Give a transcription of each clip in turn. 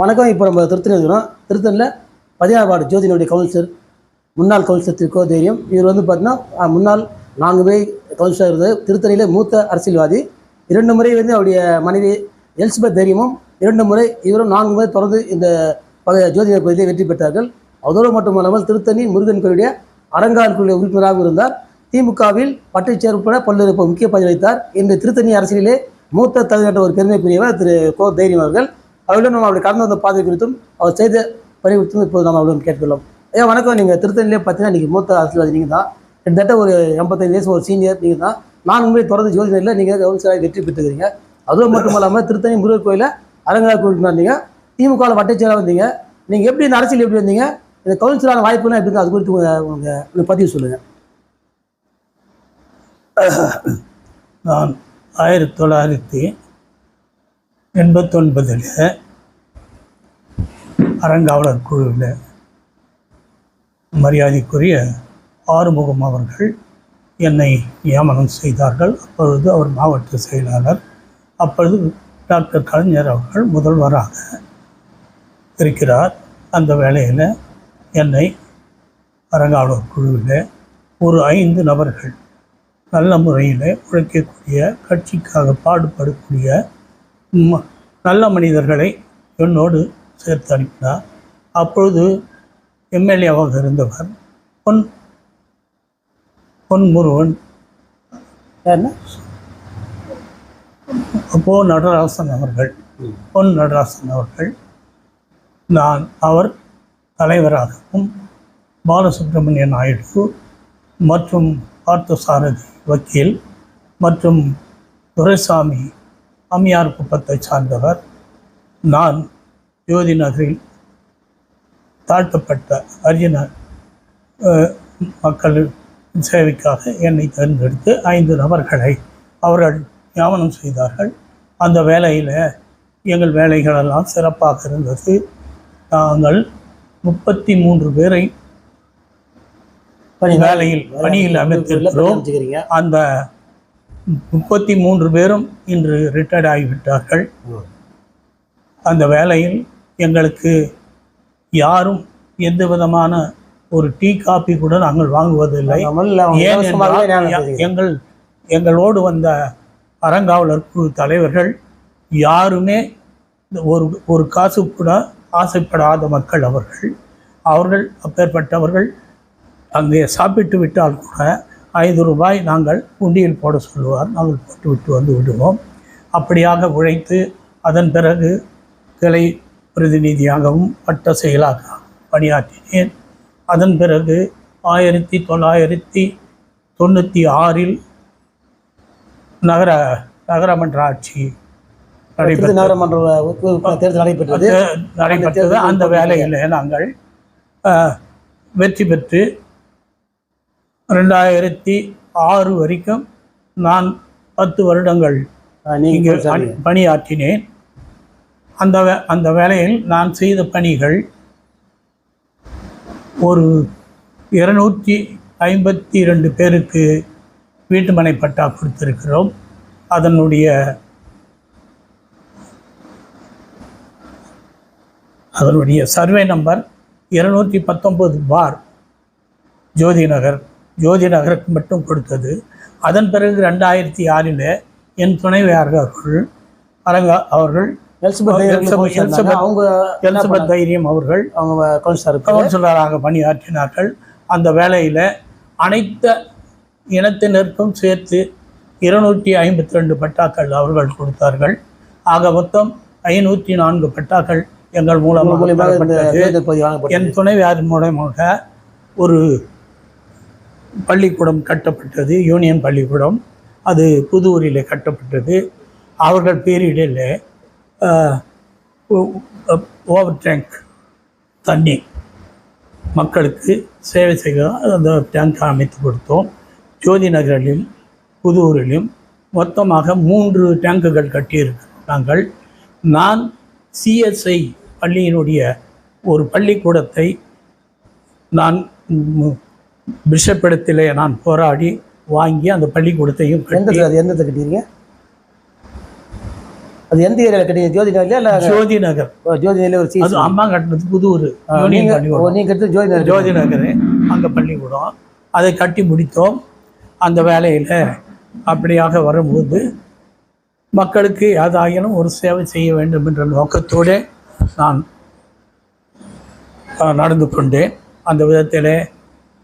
வணக்கம். இப்போ நம்ம திருத்தணி இருக்கிறோம். திருத்தணியில் பதினாறு வார்டு ஜோதினுடைய கவுன்சிலர் முன்னாள் கவுன்சிலர் திரு கோ தைரியம் இவர் வந்து பார்த்தீங்கன்னா முன்னாள் நான்கு முறை கவுன்சிலர் இருந்தது திருத்தணியிலே மூத்த அரசியல்வாதி. இரண்டு முறை வந்து அவருடைய மனைவி எலிசபெத் தைரியமும் இரண்டு முறை இவரும் நான்கு முறை தொடர்ந்து இந்த பக ஜோதிட பகுதியை வெற்றி பெற்றார்கள். அதோடு மட்டுமல்லாமல் திருத்தணி முருகன் கோயிலுடைய அறங்கால் குழு உறுப்பினராகவும் இருந்தார். திமுகவில் பட்டைச்சேர் உட்பட பல்வேறு முக்கிய பதவி வைத்தார் இன்று திருத்தணி அரசியலிலே மூத்த தலைவர் ஒரு பெருமை பெரியவர் திரு கோ தைரியம் அவர்கள். அவரிடம் நம்ம அப்படி கடந்து வந்த பாதை குறித்தும் அவர் செய்த பணி குறித்தும் இப்போது நம்ம அவரிடம் கேட்கலாம். ஐயா வணக்கம். நீங்கள் திருத்தணிலே பார்த்தீங்கன்னா நீங்கள் மூத்த அரசியல்வாதி நீங்கள் தான் கிட்டத்தட்ட ஒரு எண்பத்தஞ்சு வயசு ஒரு சீனியர் நீங்கள் தான் நான் உண்மையை தொடர்ந்து ஜோதிடரில் நீங்கள் கவுன்சிலராக வெற்றி பெற்றுக்கிறீங்க. அதுவும் மட்டும் இல்லாமல் திருத்தணி முருகர் கோயிலில் அரங்கா கோயில் வந்தீங்க. திமுகவில் வட்டச்சேராக வந்தீங்க. நீங்கள் எப்படி இந்த அரசியல் எப்படி வந்தீங்க? இந்த கவுன்சிலரான வாய்ப்புலாம் எப்படி அது குறித்து உங்கள் உங்கள் உங்கள் பதிவு சொல்லுங்கள் நான் ஆயிரத்தி தொள்ளாயிரத்தி எண்பத்தொன்பதில் அறங்காவலர் குழுவில் மரியாதைக்குரிய ஆறுமுகம் அவர்கள் என்னை நியமனம் செய்தார்கள். அப்பொழுது அவர் மாவட்ட செயலாளர் அப்பொழுது டாக்டர் கலைஞர் அவர்கள் முதல்வராக இருக்கிறார். அந்த வேளையில் என்னை அரங்காவலர் குழுவில் ஒரு ஐந்து நபர்கள் நல்ல முறையில் உழைக்கக்கூடிய கட்சிக்காக பாடுபடக்கூடிய நல்ல மனிதர்களை என்னோடு சேர்த்து அனுப்பினார். அப்பொழுது எம்எல்ஏவாக இருந்தவர் பொன் பொன் முருகன் அப்போ நடராசன் அவர்கள் பொன் நடராசன் அவர்கள் நான் அவர் தலைவராகவும் பாலசுப்ரமணிய நாயுடு மற்றும் பார்த்தசாரதி வக்கீல் மற்றும் துரைசாமி அம்மையார் குப்பத்தை சார்ந்தவர். நான் ஜோதி நகரில் தாழ்த்தப்பட்ட அர்ஜுன அஹ், மக்கள் சேவைக்காக என்னை தேர்ந்தெடுத்து ஐந்து நபர்களை அவர்கள் நியமனம் செய்தார்கள். அந்த வேலையில் எங்கள் வேலைகளெல்லாம் சிறப்பாக இருந்தது. நாங்கள் முப்பத்தி மூன்று பேரை வேலையில் பணியில் அமைத்திருக்கிறோம் அந்த முப்பத்தி மூன்று பேரும் இன்று ரிட்டையர்ட் ஆகிவிட்டார்கள். அந்த வேலையில் எங்களுக்கு யாரும் எந்த விதமான ஒரு டீ காபி கூட நாங்கள் வாங்குவதில்லை. எங்கள் எங்களோடு வந்த அறங்காவலர் குழு தலைவர்கள் யாருமே ஒரு ஒரு காசு கூட ஆசைப்படாத மக்கள் அவர்கள். அவர்கள் அப்பேற்பட்டவர்கள் அங்கே சாப்பிட்டு விட்டால் கூட ஐந்து ரூபாய் நாங்கள் உண்டியில் போட சொல்லுவார். நாங்கள் போட்டு விட்டு வந்து விடுவோம். அப்படியாக உழைத்து அதன் பிறகு கிளை பிரதிநிதியாகவும் வட்ட செயலாக பணியாற்றினேன். அதன் பிறகு ஆயிரத்தி தொள்ளாயிரத்தி தொண்ணூற்றி ஆறில் நகர நகரமன்ற ஆட்சி நடைபெற்றது நகரமன்ற தேர்தல் நடைபெற்றது? நடைபெற்றது. அந்த வேலையில் நாங்கள் வெற்றி பெற்று ரெண்டாயிரத்தி ஆறு வரைக்கும் நான் பத்து வருடங்கள் இங்கே பணியாற்றினேன். அந்த அந்த வேலையில் நான் செய்த பணிகள் ஒரு இருநூற்றி ஐம்பத்தி ரெண்டு பேருக்கு வீட்டுமனை பட்டா கொடுத்திருக்கிறோம். அதனுடைய அதனுடைய சர்வே நம்பர் இருநூற்றி பத்தொம்பது பார் ஜோதி நகர். ஜோதி நகருக்கு மட்டும் கொடுத்தது. அதன் பிறகு ரெண்டாயிரத்தி ஆறில் என் துணைவியார் அவர்கள் அரங்க அவர்கள் எலிசபெத் தைரியம் அவர்கள் அவங்க கவுன்சிலர். கவுன்சிலராக பணியாற்றினார்கள். அந்த வேலையில் அனைத்து இனத்தினருக்கும் சேர்த்து இருநூற்றி ஐம்பத்தி ரெண்டு பட்டாக்கள் அவர்கள் கொடுத்தார்கள். ஆக மொத்தம் ஐநூற்றி நான்கு பட்டாக்கள் எங்கள் மூலமாக என் துணைவியாரின் மூலமாக ஒரு பள்ளிக்கூடம் கட்டப்பட்டது யூனியன் பள்ளிக்கூடம். அது புதூரில் கட்டப்பட்டது. அவர்கள் பீரியடில் ஓவர் டேங்க் தண்ணி மக்களுக்கு சேவை செய்ய அந்த டேங்க் அமைத்து கொடுத்தோம். ஜோதி நகரிலும் புதூரிலும் மொத்தமாக மூன்று டேங்குகள் கட்டியிருக்கிறோம் நாங்கள். நான் சிஎஸ்ஐ பள்ளியினுடைய ஒரு பள்ளிக்கூடத்தை நான் பிஷப்பிடத்திலே நான் போராடி வாங்கி அந்த பள்ளிக்கூடத்தையும் எந்த அது எந்த கட்டிங்க அது எந்த ஏரியாவில் கட்டிங்க ஜோதி நகர்லையா இல்லை? ஜோதி நகர். ஜோதி நகர்ல ஒரு அது அம்மா கட்டினது புதூர் யூனியன் நீங்க பள்ளிக்கூடம். ஓ, நீங்க கட்டுறது ஜோதி நகர். ஜோதி நகர் அங்கே பள்ளிக்கூடம். அதை கட்டி முடித்தோம். அந்த வேலையில் அப்படியாக வரும்போது மக்களுக்கு ஏதாயினும் ஒரு சேவை செய்ய வேண்டும் என்ற நோக்கத்தோடு நான் நடந்து கொண்டேன். அந்த விதத்தில்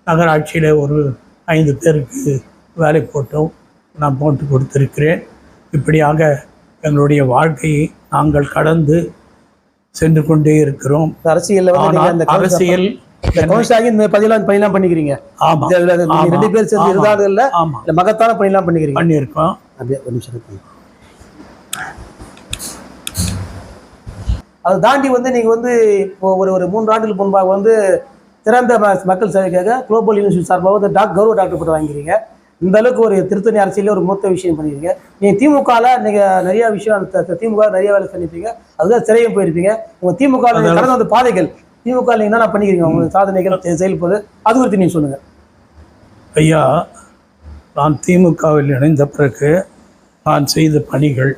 நகராட்சியில் ஒரு ஐந்து பேருக்கு வேலை போட்டோம் நான் போட்டு கொடுத்திருக்கிறேன். இப்படியாக எங்களுடைய வாழ்க்கையை நாங்கள் கடந்து சென்று கொண்டே இருக்கிறோம். அரசியல் பதிலாம் பணிலாம் பண்ணிக்கிறீங்க. ஆமா, ரெண்டு பேர் சேர்ந்து ஆமாம் இல்ல மகத்தான பணிலாம் பண்ணிக்கிறீங்க. பண்ணியிருக்கோம். அப்படியே ஒரு நிமிஷம் இருங்க. அதை தாண்டி வந்து நீங்க வந்து இப்போ ஒரு ஒரு மூன்று ஆண்டுகளுக்கு முன்பாக வந்து திறந்த மக்கள் சேவைக்காக குளோபல் யூனிவர்சிட்டி சார்பாக வந்து டாக் கௌரவ டாக்டர் பட்டம் வாங்கிக்கிறீங்க இந்த அளவுக்கு ஒரு திருத்தணி அரசியலில் ஒரு மூத்த விஷயம் பண்ணியிருக்கீங்க. நீங்கள் திமுகவில் நீங்கள் நிறைய விஷயம் திமுக நிறைய வேலை பண்ணியிருப்பீங்க அதுதான் சிறையும் போயிருப்பீங்க. உங்கள் திமுக கடந்த வந்த பாதைகள் திமுக ல நீங்க என்னென்ன பண்ணிக்கிறீங்க? உங்கள் சாதனைகள் செ- செயல்பாடு அது குறித்து நீங்கள் சொல்லுங்கள் ஐயா நான் திமுகவில் இணைந்த பிறகு நான் செய்த பணிகள்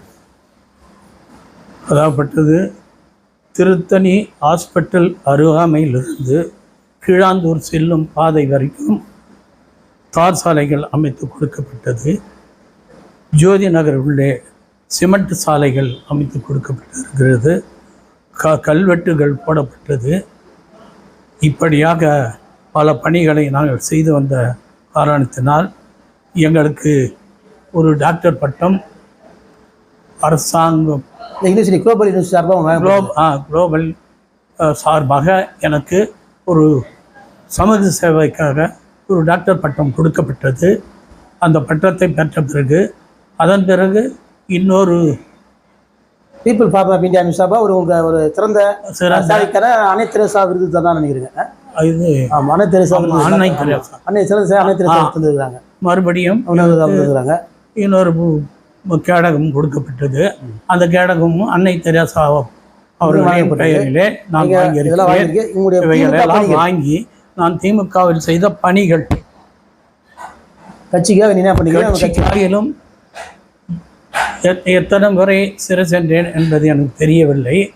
அதாகப்பட்டது திருத்தணி ஹாஸ்பிட்டல் அருகாமையிலிருந்து கீழாந்தூர் செல்லும் பாதை வரைக்கும் தார் சாலைகள் அமைத்து கொடுக்கப்பட்டது. ஜோதி நகர் உள்ளே சிமெண்ட் சாலைகள் அமைத்து கொடுக்கப்பட்டிருக்கிறது. க கல்வெட்டுகள் போடப்பட்டது. இப்படியாக பல பணிகளை நாங்கள் செய்து வந்த காரணத்தினால் எங்களுக்கு ஒரு டாக்டர் பட்டம் அரசாங்கம் குளோபல் சார்பாக குளோபல் சார்பாக எனக்கு ஒரு சமூக சேவைக்காக ஒரு டாக்டர் பட்டம் கொடுக்கப்பட்டது. அந்த பட்டத்தை பெற்ற பிறகு அதன் பிறகு இன்னொரு பீப்புள் ஃபார்ம் ஆஃப் இந்தியா சார்பாக ஒரு உங்க ஒரு சிறந்த சாதிக்கான அன்னை தெரசா விருது தான் நினைக்கிறேங்க இது ஆமா அன்னை தெரசா விருது அன்னை தெரசா. அன்னை சிறந்த சே- அன்னை தெரசா தந்துருக்காங்க மறுபடியும் தந்துருக்காங்க இன்னொரு கேடகம் கொடுக்கப்பட்டது. அந்த கேடகமும் அன்னை தெரசா வழங்கப்பட்டது. பெயரிலே நான் வாங்கியிருக்கிறேன் வாங்கி நான் திமுகவில் செய்த பணிகள். கட்சிக்காக நீ என்ன கட்சிக்காயிலும் எத்- எத்தனை முறை சிறை சென்றேன் என்பது எனக்கு தெரியவில்லை.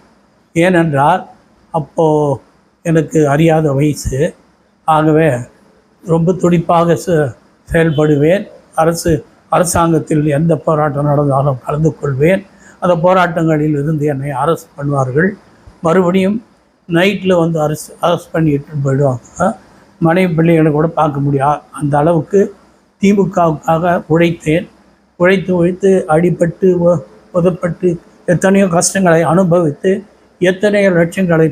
ஏனென்றால் அப்போது எனக்கு அறியாத வயசு. ஆகவே ரொம்ப துடிப்பாக செயல்படுவேன். அரசு அரசாங்கத்தில் எந்த போராட்டம் நடந்தாலும் கலந்து கொள்வேன். அந்த போராட்டங்களில் இருந்து என்னை அரெஸ்ட் பண்ணுவார்கள். மறுபடியும் நைட்டில் வந்து அரசு அரெஸ்ட் பண்ணிட்டு போயிடுவாங்க. மனைவி பிள்ளைகளை கூட பார்க்க முடியாது அந்த அளவுக்கு திமுகவுக்காக உழைத்தேன். உழைத்து உழைத்து அடிபட்டு உதப்பட்டு எத்தனையோ கஷ்டங்களை அனுபவித்து எத்தனையோ லட்சங்களை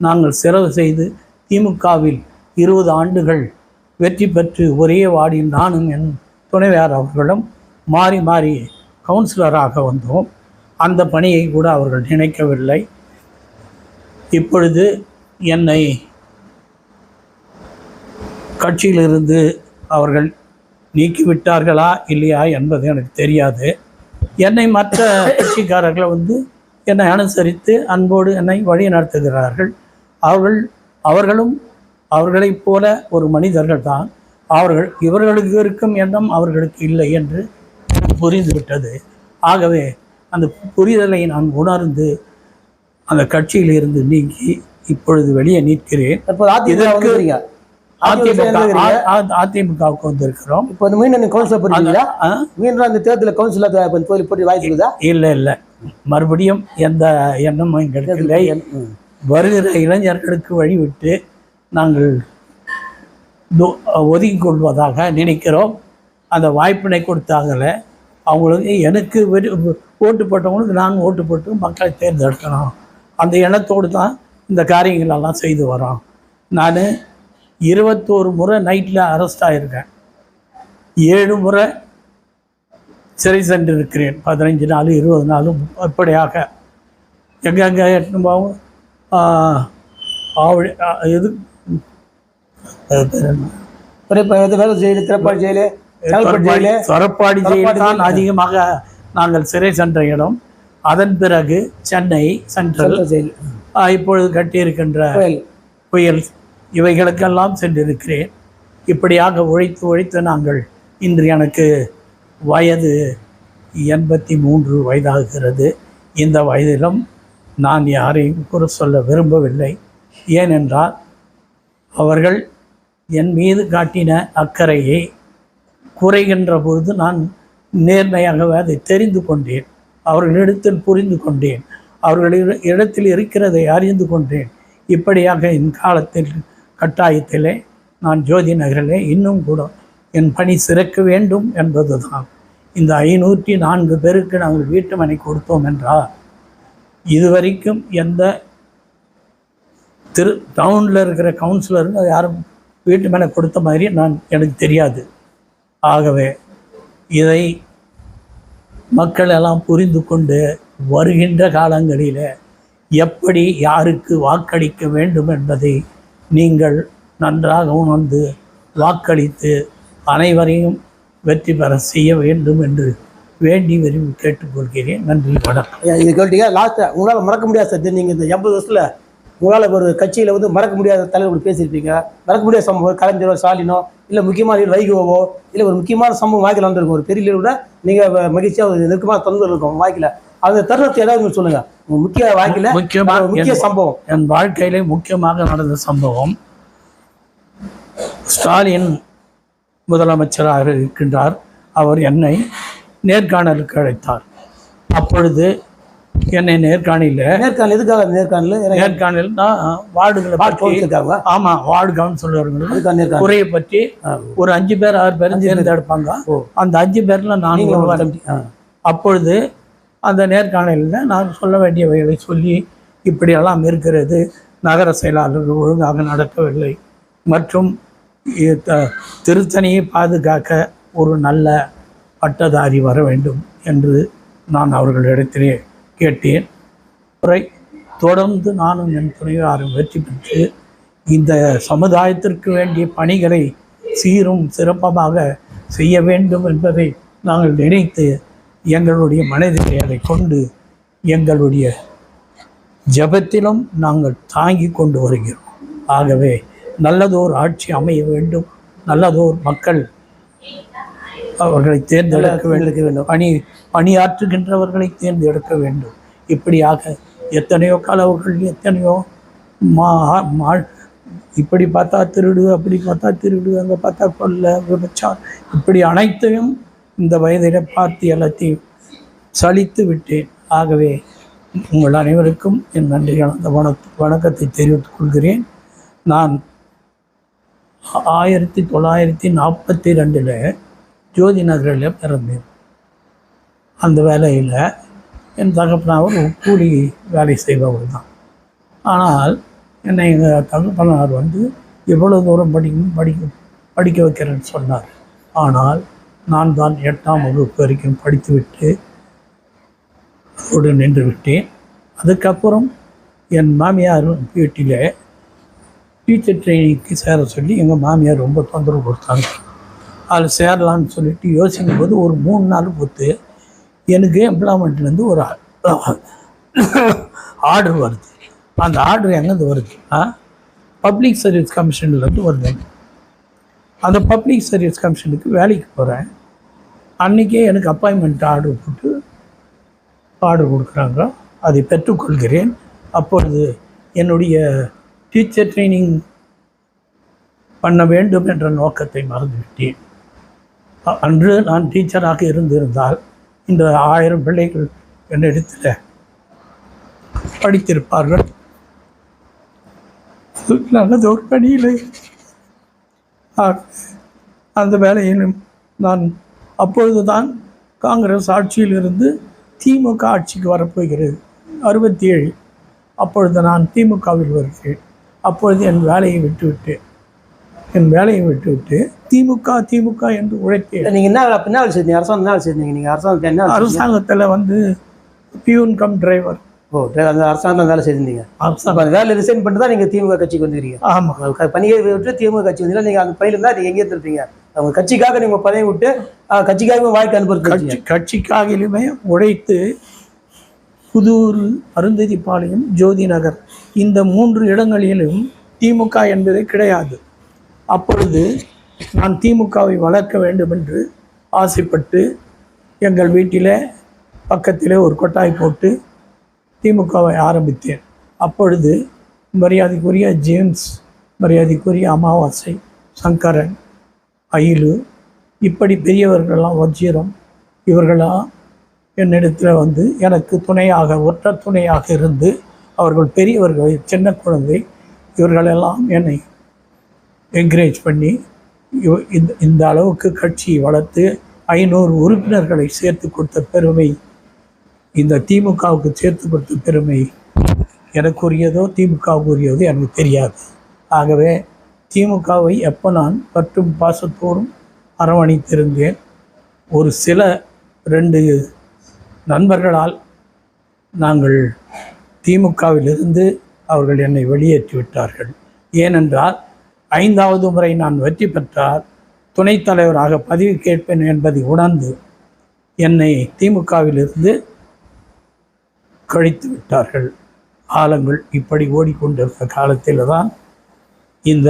நாங்கள் செலவு செய்து திமுகவில் இருபது ஆண்டுகள் வெற்றி பெற்று ஒரே வாடியில் நானும் என் துணைவியார் அவர்களும் மாறி மாறி கவுன்சிலராக வந்தோம். அந்த பணியை கூட அவர்கள் நினைக்கவில்லை. இப்பொழுது என்னை கட்சியிலிருந்து அவர்கள் நீக்கிவிட்டார்களா இல்லையா என்பது எனக்கு தெரியாது. என்னை மற்ற கட்சிக்காரர்கள் வந்து என்னை அனுசரித்து அன்போடு என்னை வழி நடத்துகிறார்கள். அவர்கள் அவர்களும் அவர்களைப் போல ஒரு மனிதர்கள் தான். அவர்கள் இவர்களுக்கு இருக்கும் எண்ணம் அவர்களுக்கு இல்லை என்று புரிந்துவிட்டது. ஆகவே அந்த புரிதலை நான் உணர்ந்து அந்த கட்சியில் இருந்து நீங்கி இப்பொழுது வெளியே நிற்கிறேன். இதற்கு அதிமுகவுக்கு வந்திருக்கிறோம். இப்போ வந்து மீண்டும் கவுன்சிலர் போறீங்களா? மீண்டும் அந்த தேர்தலில் கவுன்சிலர் கோயில் போட்டி வாய்ப்பு இருக்குதா? இல்லை இல்லை. மறுபடியும் எந்த எண்ணமும் எங்களுக்கு. வருகிற இளைஞர்களுக்கு வழிவிட்டு நாங்கள் ஒதுக்கிக் கொள்வதாக நினைக்கிறோம். அந்த வாய்ப்பினை கொடுத்தாங்கல அவங்களுக்கு எனக்கு வெறி ஓட்டு போட்டவங்களுக்கு நான் ஓட்டு போட்டு மக்களை தேர்ந்தெடுக்கணும். அந்த எண்ணத்தோடு தான் இந்த காரியங்களெல்லாம் செய்து வரோம். நான் இருபத்தோரு முறை நைட்டில் அரெஸ்ட் ஆகியிருக்கேன் ஏழு முறை சிறை சென்றிருக்கிறேன். பதினஞ்சு நாள் இருபது நாளும் அப்படியாக எங்கெங்கே எட்டும்போவும் ஆவடி ஆ, இது பேர் இப்போ வேலை ஜெயிலு திறப்பாடி ஜெயிலு. சொரப்பாடி ஜெயில் தான். அதிகமாக நாங்கள் சிறை சென்ற இடம். அதன் பிறகு சென்னை சென்ட்ரல் ஜெயிலு. இப்பொழுது கட்டியிருக்கின்ற புயல். இவைகளுக்கெல்லாம் சென்றிருக்கிறேன். இப்படியாக உழைத்து உழைத்து நாங்கள் இன்று எனக்கு வயது எண்பத்தி மூன்று வயதாகிறது. இந்த வயதிலும் நான் யாரையும் குறை சொல்ல விரும்பவில்லை. ஏனென்றால் அவர்கள் என் மீது காட்டின அக்கறையை குறைகின்ற பொழுது நான் நேர்மையாகவே அதை தெரிந்து கொண்டேன். அவர்களிடத்தில் புரிந்து கொண்டேன். அவர்களிட இடத்தில் இருக்கிறதை அறிந்து கொண்டேன். இப்படியாக என் காலத்தில் கட்டாயத்திலே நான் ஜோதி நகரிலே இன்னும் கூட என் பணி சிறக்க வேண்டும் என்பதுதான். இந்த ஐநூற்றி நான்கு பேருக்கு நாங்கள் வீட்டு மனை கொடுத்தோம் என்றால் இதுவரைக்கும் எந்த திரு டவுனில் இருக்கிற கவுன்சிலருங்க யாரும் வீட்டு மேலே கொடுத்த மாதிரி நான் எனக்கு தெரியாது. ஆகவே இதை மக்கள் எல்லாம் புரிந்து கொண்டு வருகின்ற காலங்களில் எப்படி யாருக்கு வாக்களிக்க வேண்டும் என்பதை நீங்கள் நன்றாக உணர்ந்து வாக்களித்து அனைவரையும் வெற்றி பெற செய்ய வேண்டும் என்று வேண்டி விரும்பி கேட்டுக்கொள்கிறேன். நன்றி வணக்கம். இது கேட்டீங்க லாஸ்ட்டாக உங்களால் மறக்க முடியாது சார். நீங்கள் இந்த எண்பது வருஷத்தில் உங்களால் ஒரு கட்சியில் வந்து மறக்க முடியாத தலைவர் கூட பேசியிருப்பீங்க. மறக்க முடியாத சம்பவம் கலைஞரோ ஸ்டாலினோ இல்லை முக்கியமான வைகோவோ இல்லை ஒரு முக்கியமான சம்பவம் வாய்க்கில் வந்திருக்கும். ஒரு பெரிய கூட நீங்கள் மகிழ்ச்சியாக ஒரு நெருக்கமாக தந்து இருக்கும் வாய்க்கில். அந்த தருணத்தை ஏதாவது சொல்லுங்கள் முக்கிய வாய்க்கில் முக்கியமா முக்கிய சம்பவம். என் வாழ்க்கையிலே முக்கியமாக நடந்த சம்பவம். ஸ்டாலின் முதலமைச்சராக இருக்கின்றார். அவர் என்னை நேர்காணலுக்கு அழைத்தார். அப்பொழுது என்னை நேர்காணலில். நேர்காணல் எதுக்காக நேர்காணல்? நேர்காணல் தான் வார்டுகளை இருக்காங்க ஆமாம் வார்டு கவுன்சிலர்கள் அதுக்காக நேர்காணல். குறையை பற்றி. ஒரு அஞ்சு பேர் ஆறு பேர் தேர்ந்தெடுப்பாங்க. ஓ. அந்த அஞ்சு பேர்ல நான். அப்பொழுது அந்த நேர்காணலில் நான் சொல்ல வேண்டியவைகளை சொல்லி இப்படியெல்லாம் இருக்கிறது நகர செயலாளர்கள் ஒழுங்காக நடக்கவில்லை மற்றும் திருத்தணியை பாதுகாக்க ஒரு நல்ல பட்டதாரி வர வேண்டும் என்று நான் அவர்களிடத்திலே கேட்டேன். உரை தொடர்ந்து நானும் என் துணைவாரும் வெற்றி பெற்று இந்த சமுதாயத்திற்கு வேண்டிய பணிகளை சீரும் சிறப்பமாக செய்ய வேண்டும் என்பதை நாங்கள் நினைத்து எங்களுடைய மனதிலே அதை கொண்டு எங்களுடைய ஜெபத்திலும் நாங்கள் தாங்கி கொண்டு வருகிறோம். ஆகவே நல்லதோர் ஆட்சி அமைய வேண்டும். நல்லதோர் மக்கள் அவர்களை தேர்ந்தெடுக்க வேண்டும். பணி பணியாற்றுகின்றவர்களை தேர்ந்தெடுக்க வேண்டும். இப்படியாக எத்தனையோ கலவுகள் எத்தனையோ மா இப்படி பார்த்தா திருடு அப்படி பார்த்தா திருடு அங்கே பார்த்தா கொல்ல விபச்சார் இப்படி அனைத்தையும் இந்த வயதில் பார்த்து எல்லாத்தையும் சலித்து விட்டேன். ஆகவே உங்கள் அனைவருக்கும் என் நன்றி கலந்த வண வணக்கத்தை தெரிவித்துக் கொள்கிறேன். நான் ஆயிரத்தி தொள்ளாயிரத்தி நாற்பத்தி ரெண்டில் ஜோதிநகரில் பிறந்தேன். அந்த வேலையில் என் தகப்பனார் கூலி வேலை செய்பவர் தான். ஆனால் என்னை எங்கள் தகப்பனார் வந்து எவ்வளோ தூரம் படிக்கணும் படிக்க படிக்க வைக்கிறேன்னு சொன்னார். ஆனால் நான் தான் எட்டாம் வகுப்பு வரைக்கும் படித்துவிட்டு அதோடு நின்று விட்டேன். அதுக்கப்புறம் என் மாமியார் வீட்டில் டீச்சர் ட்ரைனிங்க்கு சேர சொல்லி எங்கள் மாமியார் ரொம்ப தொந்தரவு கொடுத்தாங்க. அதில் சேரலான்னு சொல்லிட்டு யோசிக்கும் போது ஒரு மூணு நாள் பொறுத்து எனக்கு எம்ப்ளாய்மெண்ட்லேருந்து ஒரு ஆர்டர் வருது. அந்த ஆர்டர் எங்கேருந்து வருது? பப்ளிக் சர்வீஸ் கமிஷன்லேருந்து வருது. அந்த பப்ளிக் சர்வீஸ் கமிஷனுக்கு வேலைக்கு போகிறேன் அன்றைக்கே எனக்கு அப்பாயின்மெண்ட் ஆர்டர் போட்டு ஆர்டர் கொடுக்குறாங்க. அதை பெற்றுக்கொள்கிறேன். அப்பொழுது என்னுடைய டீச்சர் ட்ரைனிங் பண்ண வேண்டும் என்ற நோக்கத்தை மறந்துவிட்டேன். அன்று நான் டீச்சராக இருந்திருந்தால் இந்த ஆயிரம் பிள்ளைகள் என்னிடத்தில் படித்திருப்பார்கள். நல்லது ஒரு பணியிலே. அந்த வேலையிலும் நான் அப்பொழுதுதான் காங்கிரஸ் ஆட்சியிலிருந்து திமுக ஆட்சிக்கு வரப்போகிறது. அறுபத்தி ஏழு அப்பொழுது நான் திமுகவில் வருகிறேன். அப்பொழுது என் வேலையை விட்டுவிட்டேன். என் வேலையை விட்டுவிட்டு திமுக திமுக என்று உழைத்தேன். நீங்க என்ன என்ன வேலை செய்தீங்க? அரசாங்கம் என்ன வேலை செய்தீங்க நீங்க? அரசாங்கத்தில் என்ன? அரசாங்கத்தில் வந்து பியூன் கம் டிரைவர். ஓ அந்த அரசாங்கத்தில் வேலை செய்திருந்தீங்க. அரசாங்கம். வேலை ரிசைன் பண்ணிட்டு தான் நீங்க திமுக கட்சிக்கு வந்துக்கிறீங்க ஆமாம் பணியை விட்டு திமுக கட்சி வந்தீங்கன்னா நீங்க அந்த பணியில இருந்தா நீங்க எங்கே இருந்திருப்பீங்க. அவங்க கட்சிக்காக நீங்க பதவி விட்டு கட்சிக்காக வாழ்க்கை அனுப்புறது கட்சி கட்சிக்காகிலுமே உழைத்து புதூர் அருந்ததிப்பாளையம் ஜோதி நகர் இந்த மூன்று இடங்களிலும் திமுக என்பதே கிடையாது. அப்பொழுது நான் திமுகவை வளர்க்க வேண்டும் என்று ஆசைப்பட்டு எங்கள் வீட்டில் பக்கத்திலே ஒரு கொட்டாய் போட்டு திமுகவை ஆரம்பித்தேன். அப்பொழுது மரியாதைக்குரிய ஜேம்ஸ் மரியாதைக்குரிய அமாவாசை சங்கரன் அயிலு இப்படி பெரியவர்கள்லாம் வஜ்ஜீரம் இவர்களாம் என்னிடத்தில் வந்து எனக்கு துணையாக ஒற்ற துணையாக இருந்து அவர்கள் பெரியவர்கள் சின்ன குழந்தை இவர்களெல்லாம் என்னை என்கரேஜ் பண்ணி இந்த இந்த அளவுக்கு கட்சியை வளர்த்து ஐநூறு உறுப்பினர்களை சேர்த்து கொடுத்த பெருமை இந்த திமுகவுக்கு சேர்த்து கொடுத்த பெருமை எனக்கு உரியதோ திமுகவுக்கு உரியதோ எனக்கு தெரியாது. ஆகவே திமுகவை எப்போ நான் பற்றும் பாசத்தோடும் அரவணைத்திருந்தேன் ஒரு சில ரெண்டு நண்பர்களால் நாங்கள் திமுகவிலிருந்து அவர்கள் என்னை வெளியேற்றி விட்டார்கள் ஏனென்றால் ஐந்தாவது முறை நான் வெற்றி பெற்றால் துணைத் தலைவராக பதவி கேட்பேன் என்பதை உணர்ந்து என்னை திமுகவிலிருந்து கழித்து விட்டார்கள். காலங்கள் இப்படி ஓடிக்கொண்டிருந்த காலத்தில் தான் இந்த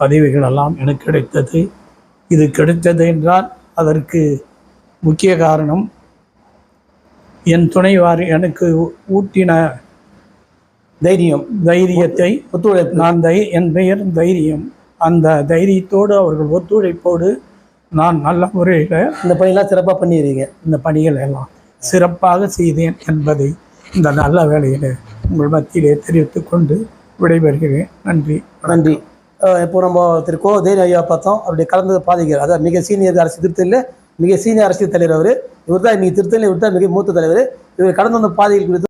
பதவிகளெல்லாம் எனக்கு கிடைத்தது. இது கிடைத்தது என்றால் அதற்கு முக்கிய காரணம் என் துணைவார் எனக்கு ஊட்டின தைரியம். தைரியத்தை ஒத்துழைப்பு. நான் தை என் பெயர் தைரியம். அந்த தைரியத்தோடு அவர்கள் ஒத்துழைப்போடு நான் நல்ல முறையில் இந்த பணியெல்லாம் சிறப்பாக பண்ணிடுறீங்க இந்த பணிகள் எல்லாம் சிறப்பாக செய்தேன் என்பதை இந்த நல்ல வேலையில் உங்கள் மத்தியிலே தெரிவித்துக் கொண்டு விடைபெறுகிறேன். நன்றி. நன்றி. இப்போ நம்ம திரு கோ தைரிய ஐயா பார்த்தோம். அவருடைய கலந்த பாதைகள். அதாவது மிக சீனியர் அரசு திருத்தலில் மிக சீனியர் அரசியல் தலைவர் அவர். இவர் தான் இன்னைக்கு திருத்தலில் இவர் தான் மிக மூத்த தலைவர். இவர் கடந்து வந்த பாதைகள் குறித்து